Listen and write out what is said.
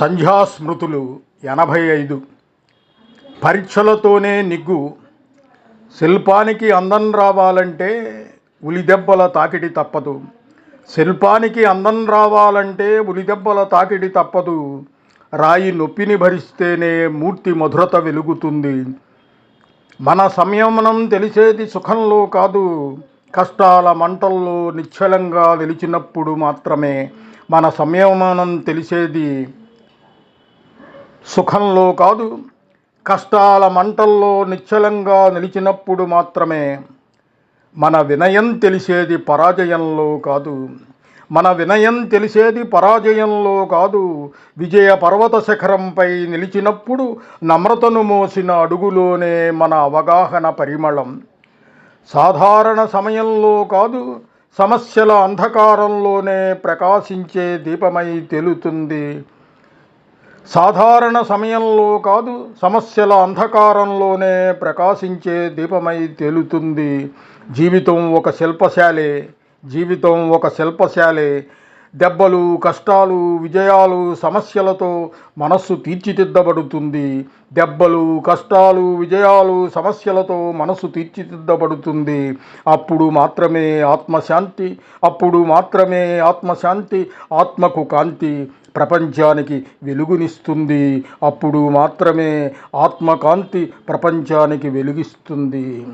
సంధ్యాస్మృతులు ఎనభై ఐదు పరీక్షలతోనే నిగ్గు. శిల్పానికి అందం రావాలంటే ఉలిదెబ్బల తాకిడి తప్పదు. శిల్పానికి అందం రావాలంటే ఉలిదెబ్బల తాకిడి తప్పదు. రాయి నొప్పిని భరిస్తేనే మూర్తి మధురత వెలుగుతుంది. మన సంయమనం తెలిసేది సుఖంలో కాదు. కష్టాల మంటల్లో నిశ్చలంగా నిలిచినప్పుడు మాత్రమే మన సంయమనం తెలిసేది సుఖంలో కాదు. కష్టాల మంటల్లో నిశ్చలంగా నిలిచినప్పుడు మాత్రమే మన వినయం తెలిసేది పరాజయంలో కాదు. మన వినయం తెలిసేది పరాజయంలో కాదు. విజయ పర్వత శిఖరంపై నిలిచినప్పుడు నమ్రతను మోసిన అడుగులోనే మన అవగాహన పరిమళం. సాధారణ సమయంలో కాదు. సమస్యల అంధకారంలోనే ప్రకాశించే దీపమై తెలుతుంది. సాధారణ సమయంలో కాదు సమస్యల అంధకారంలోనే ప్రకాశించే దీపమై తేలుతుంది. జీవితం ఒక శిల్పశాలే జీవితం ఒక శిల్పశాలే దెబ్బలు కష్టాలు విజయాలు సమస్యలతో మనస్సు తీర్చిదిద్దబడుతుంది. దెబ్బలు కష్టాలు విజయాలు సమస్యలతో మనసు తీర్చిదిద్దబడుతుంది. అప్పుడు మాత్రమే ఆత్మశాంతి అప్పుడు మాత్రమే ఆత్మశాంతి ఆత్మకు కాంతి ప్రపంచానికి వెలుగునిస్తుంది. అప్పుడు మాత్రమే ఆత్మకాంతి ప్రపంచానికి వెలుగిస్తుంది.